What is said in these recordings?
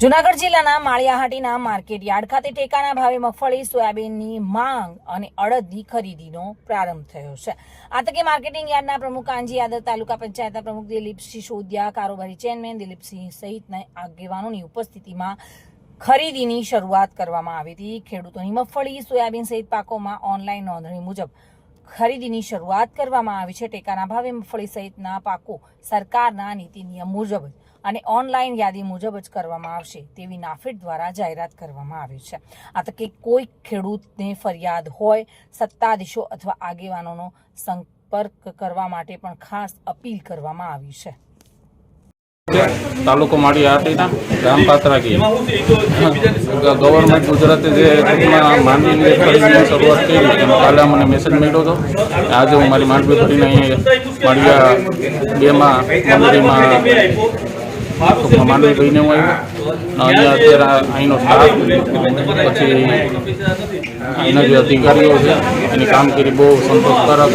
જુનાગઢ જિલ્લાના Maliya Hatina market yard ખાતે ટેકાના ભાવે મગફળી, સોયાબીનની માંગ અને અડદની ખરીદીનો પ્રારંભ થયો છે. આ તકે માર્કેટિંગ યાર્ડના પ્રમુખ કાંજી યાદવ, તાલુકા પંચાયતના પ્રમુખ દિલીપસિંહ સોદિયા, કારોબારી ચેરમેન દિલીપસિંહ સહિતના આગેવાનોની ઉપસ્થિતિમાં ખરીદીની શરૂઆત કરવામાં આવી હતી. ખેડૂતોની મગફળી, સોયાબીન સહિત પાકોમાં ઓનલાઈન નોંધણી મુજબ ખરીદીની શરૂઆત કરવામાં આવી છે. ટેકાના ભાવે મગફળી સહિતના પાકો સરકારના નીતિ નિયમ મુજબ અને ઓનલાઈન યાદી મુજબ જ કરવામાં આવશે તેવી નાફેડ દ્વારા જાહેરાત કરવામાં આવી છે. આ તકે કોઈ ખેડૂતને ફરિયાદ હોય, સત્તાધીશો અથવા આગેવાનોનો સંપર્ક કરવા માટે પણ ખાસ અપીલ કરવામાં આવી છે. તાલુકો માળી હાટીના ગામ પાત્રાગી ગવર્મેન્ટ ગુજરાતે જે ટૂંકમાં માંડવીની એક શરૂઆત કરી કાલે મને મેસેજ મળ્યો હતો. આજે હું મારી માંડવી ભરીને અહીં માળિયા બેમાં મંડળીમાં ટૂંકમાં હું આવ્યો. અહીંયા અત્યારે અહીંનો સ્ટાફ પછી અહીંના જે અધિકારીઓ છે એની કામગીરી બહુ સંતોષકારક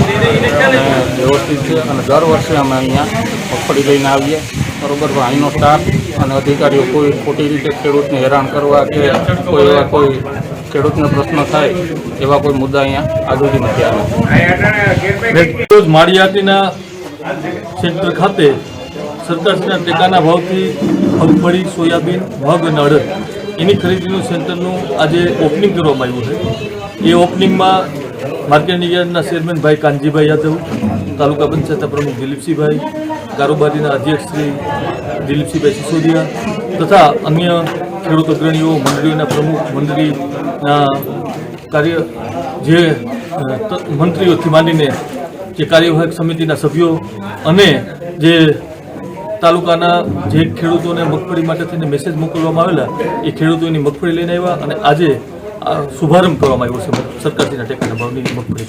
અને વ્યવસ્થિત છે. અને દર વર્ષે અમે અહીંયા મગફળી લઈને આવીએ. બરોબર અહીંનો સ્ટાફ અને અધિકારીઓ કોઈ ખોટી રીતે ખેડૂતને હેરાન કરવા કે કોઈ એવા કોઈ ખેડૂતને પ્રશ્ન થાય એવા કોઈ મુદ્દા અહીંયા આજ સુધી નથી આવ્યા. માળિયાટીના સેન્ટર ખાતે સરકારશ્રીના ટેકાના ભાવથી મગફળી સોયાબીન, મગ અને અડદ. એની ખરીદીનું સેન્ટરનું આજે ઓપનિંગ કરવામાં આવ્યું છે. એ ઓપનિંગમાં માર્કેટિંગ યાર્ડના ચેરમેનભાઈ કાનજીભાઈ યાદવ, તાલુકા પંચાયતના પ્રમુખ દિલીપસિંહભાઈ, કારોબારીના અધ્યક્ષ શ્રી દિલીપસિંહભાઈ સિસોદિયા તથા અન્ય ખેડૂત અગ્રણીઓ, મંડળીઓના પ્રમુખ, મંડળીના કાર્ય, જે મંત્રીઓથી માંડીને જે કાર્યવાહક સમિતિના સભ્યો અને જે તાલુકાના જે ખેડૂતોને મગફળી માટે થઈને મેસેજ મોકલવામાં આવેલા, એ ખેડૂતોની મગફળી લઈને આવ્યા અને આજે શુભારંભ કરવામાં આવ્યો છે સરકારશ્રીના ટેકાના ભાવની મગફળી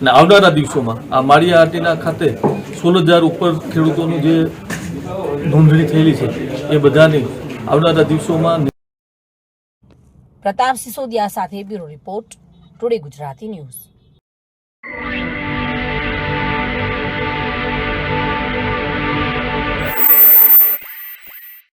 અને આવનારા દિવસોમાં આ માળિયા આરટીના ખાતે સોળ હજાર ઉપર ખેડૂતોનું જે નોંધણી થયેલી છે, એ બધાની આવનારા દિવસોમાં પ્રતાપ સિસોદિયા સાથે bureau report, today Gujarati news.